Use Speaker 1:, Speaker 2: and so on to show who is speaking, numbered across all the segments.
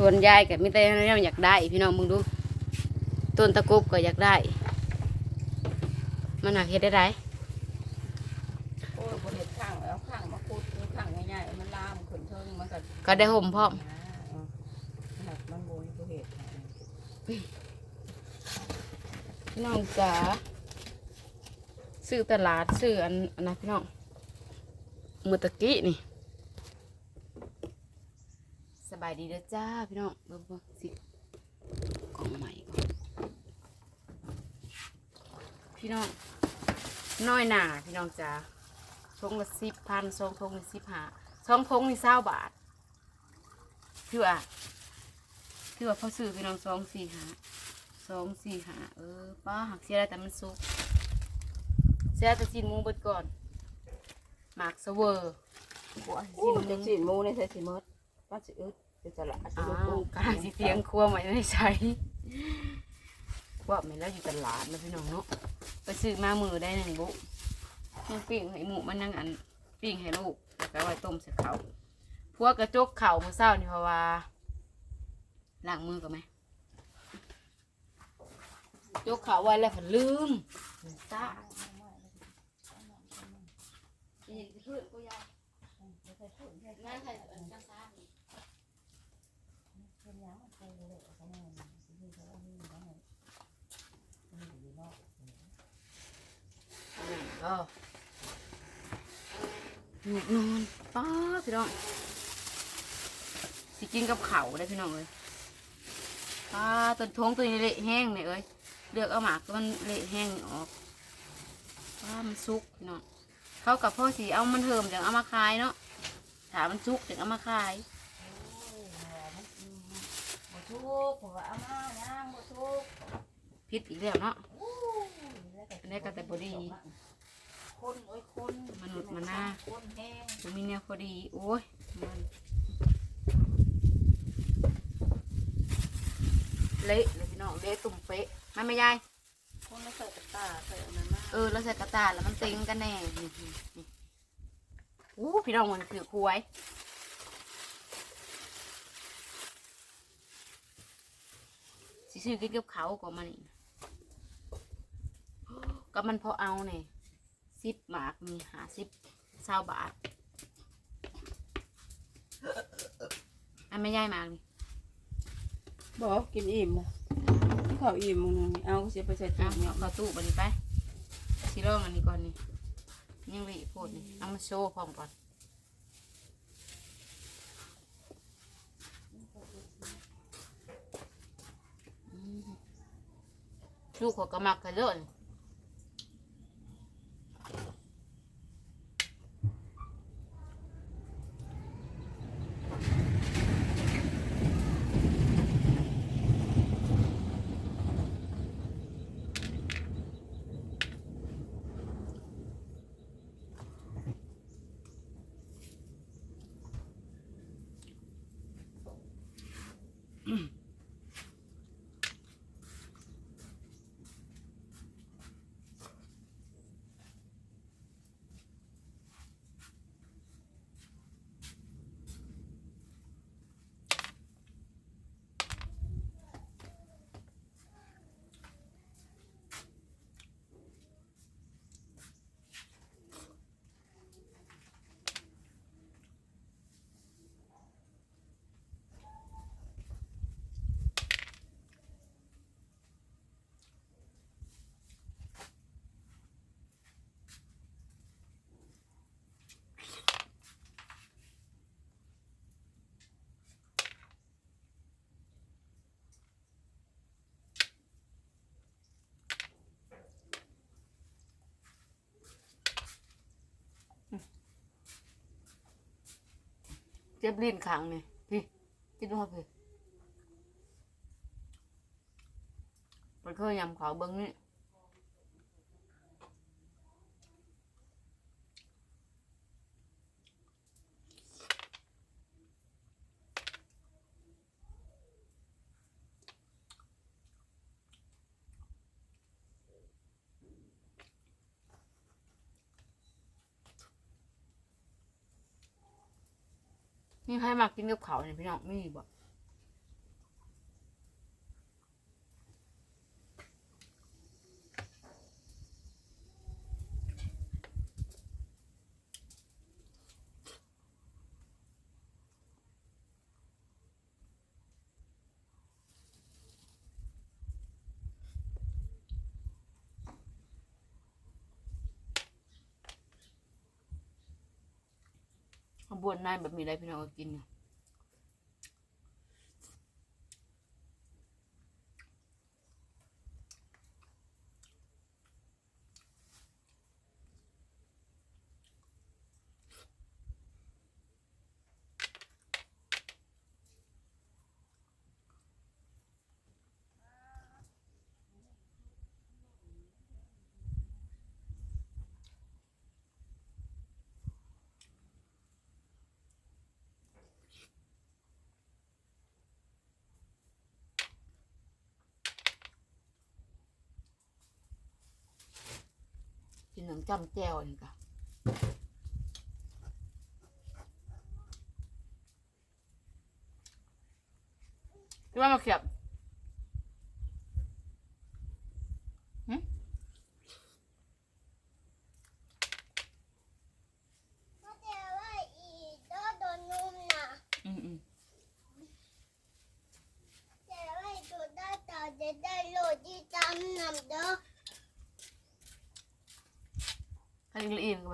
Speaker 1: ส่วนยายกับมิแต่แนวอยากได้พี่น้องมึงดู ต้นตะกรุบก็อยากได้ มันหนักเฮ็ดได้ไร
Speaker 2: โอ้ยบนเห็ดข้างแล้วข้างมาคุดข้างง่ายๆมันลามขึ้นเทิงมันก็
Speaker 1: ก็ได้ห่มพร้อม
Speaker 2: หักมันโบยผู้เห็ด
Speaker 1: พี่น้องจ๋าซื้อตลาดซื้ออันอันนะพี่น้องมือตะกี้นี่ส บายดีเด้อจ้าพี่น้องเบิ่งเบสิกล่องใหม่ก่อนพี่น้องน้อยหนาพี่น้องจ๋าทงละสิบพันสองทงละสิบห้าสองทงนี่เศร้าบาทถือว่าถือว่าเขาซื้อพี่น้องสองสี่ห้าสองสี่ห้าเออป้าหักเสียได้แต่มันสุกเสียแต่จินมูเบิดก่อนหมากเสเวอร์
Speaker 2: โอ้ยจะจีนมูในใส่สีมดป้าจะอึด จะตลาด
Speaker 1: อ้าวกลางสิเตียงครัวใหม่ไม่ได้ใช้ว่าไม่แล้วอยู่ตลาดนะพี่น้องเนาะไปซื้อมามือได้หนึ่งบุยังปิ้งให้หมูมันยังอันปิ้งให้ลูกแล้วก็ไว้ต้มใส่เขาวพวกกระจกเข่ามือเศร้านี่เพราะว่าล้างมือกันไหมจกเข่าไว้แล้วผันลืมซ่า ก็หนุกนอนป้าพี่น้องสิกินกับเขาได้พี่น้องเลยป้าต้นทงตัวนี้เละแห้งเนี่ยเอ้ยเลือกเอาหมากมันเละแห้งออกป้ามันสุกพี่น้องเขากับพ่อสีเอามันเถิมถึงเอามาขายเนาะถามมันสุกถึงเอามาขาย
Speaker 2: ทุกเพราะว่าอามาย่างบ่ทุก
Speaker 1: พิษอีกแล้วเนาะอันนี้ก็แต่บดี
Speaker 2: คนโอ้ยคน
Speaker 1: มนุษย์มาหน้า
Speaker 2: คนแห้ง
Speaker 1: จะมีแนวพอดี โอ้ย มันเละเลยพี่น้องเละตุ่มเป๊ะไม่ไม่ยาย
Speaker 2: คนแล้วใส่กระตาใส่อันนั้นนะ
Speaker 1: เออแล้วใส่กระตาแล้วมันเต็งกันแน่นี่นี่นี่โอ้พี่น้องมันคือคุย ซื้อกินกับเขาวก็มันนี่ก็มันพอเอาเนี่ยสิบหมากมีหาสิบเศร้าบาทอันไม่ย่ายหมากนี่
Speaker 2: บอกกินอิ่มนะข้าวอิ่มมึงเอาเสียไปใส่
Speaker 1: เอา
Speaker 2: ตู้เนี่ย
Speaker 1: เอาเข้าตู้บันนี้ไปสิลองอันนี้ก่อนนี่ยังเหลีโพดนี่เอามาโชว์พร้อมก่อน ลูกเขาก็มักกันเลย เจ็บลิ้นขังนี่พี่กินว่าพี่มันเคยยำเขาเบิ้งนี่ มีใครมากินกับเขาเนี่ยพี่น้องมีบ่ บวนนายแบบมีอะไรพี่น้องก็กินเนี่ย กินหนังจำแจ่วนี่ค่ะที่ว่ามาเขียบหึ
Speaker 3: ก็แต่ว่าอีโดโดนนุ่มนะ
Speaker 1: อืมอืม
Speaker 3: แต่ว่าอีตัวได้ต่อจะได้โหลดที่ตามนำเด้อ
Speaker 1: ถ้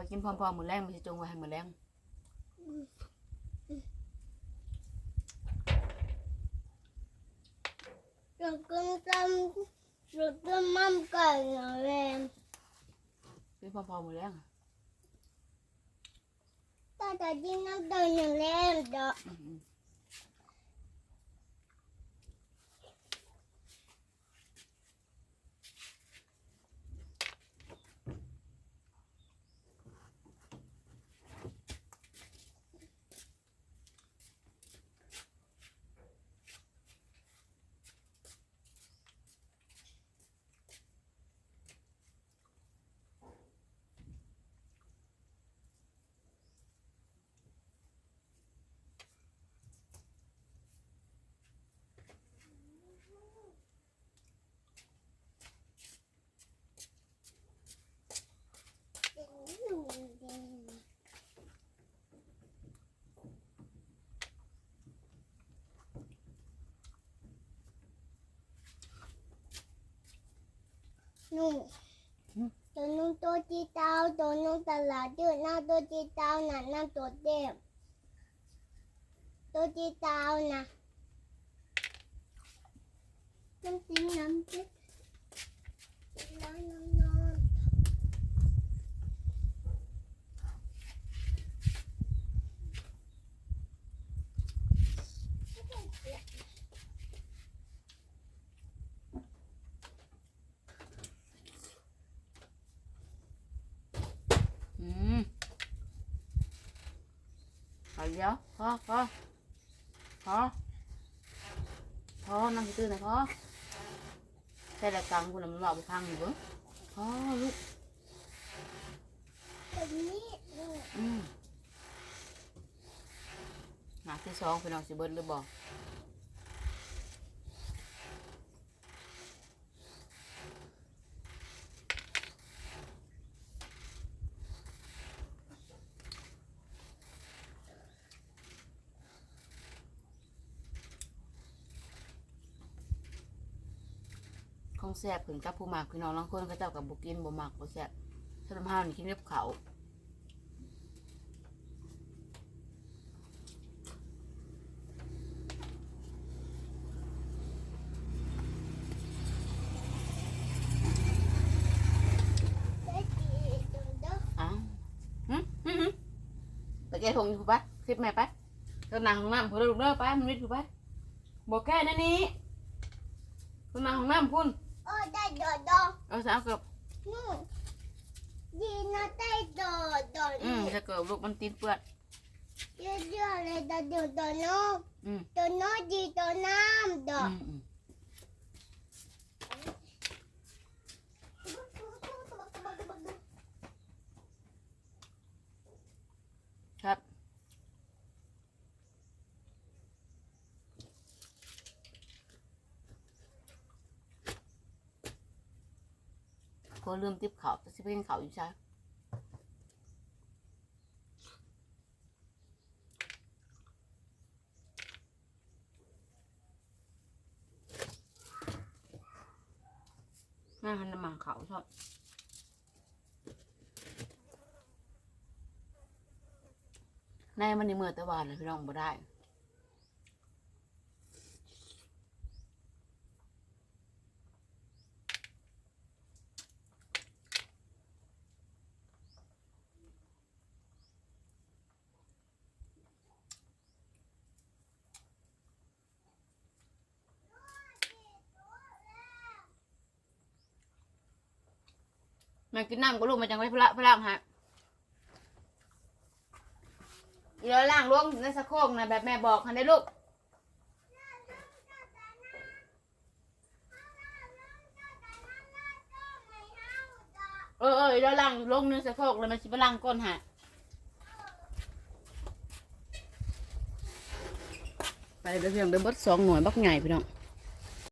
Speaker 1: าลิงละเอียดก็ไปกินพร้อมๆหมดแรงมันจะจงไว้ให้หมดแรง
Speaker 3: เรากินตามเรากินมั่มกันนะเวน
Speaker 1: กินพร้อมๆหมดแรงอะ
Speaker 3: แต่แต่ที่น้ำตาลอย่างแรงเด้อ
Speaker 1: อืมอืม
Speaker 3: นุ่มตัวนุ่มตัวจีเต้าตัวนุ่มตลาดยืดหน้าตัวจีเต้าน่ะน้าตัวเด็บตัวจีเต้านะน้ำจิ้มน้ำจิ้มน้ำ
Speaker 1: อืม เอาเดี๋ยวพอพอพอพอนั่งตื่นนะพอใช่ละกลางคุณน่ะมันบอกไปพังอยู่เบ้อพอลูก
Speaker 3: แบบนี้ลูก
Speaker 1: อืมหนักที่สองพี่น้องสิเบิ้ลหรือบอก แซ่บขึ้นกับผู้มากพี่น้องบางคนเขาเจ้ากับบุกินบ่มักบ่แซ่บถ้าทำห้าวนี่กินกับเขาว
Speaker 3: ได้ดีจังเด้อ
Speaker 1: อ้าวหึหึหึไปแก้ทงอยู่ปะคลิปแม่ไปเธอนางของน้ำพูดลูกเด้อไปมันวิทย์อยู่ไปบอกแก้นั่นนี่เธอนางของน้ำพุ่น
Speaker 3: โอ้ได้ดอดอ
Speaker 1: เอาสาวเกือบ
Speaker 3: นู่นดีนะได้ดอดอ
Speaker 1: อื
Speaker 3: นี่
Speaker 1: มจะเกือบลูกมันตีนเปื้อน
Speaker 3: เยอะๆเลยดอดอดอน้อง
Speaker 1: อืม
Speaker 3: ดอน้อยดีดอน้ำดอ
Speaker 1: อืมอืมครับ ก็ลืมติบเขาจะสิเป็นเขาอยู่ใช่แม่หันน้ำมันเขาชอบในมันในเมื่อตะวันเลยพี่น้องบ่ได้ มากินน้ำก็ลูกมาจังไว้พระพระฮะอีร้อยล่างล้วงในสะโคกนะแบบแม่บอกคันได้ลูกเออเอออีร้อยล่างลงในสะโคกแล้วมันสิบล่างก้นฮะไปเดี๋ยวเพียงเดี๋ยวเบดสองหน่วยบักใหญ่พี่น้อง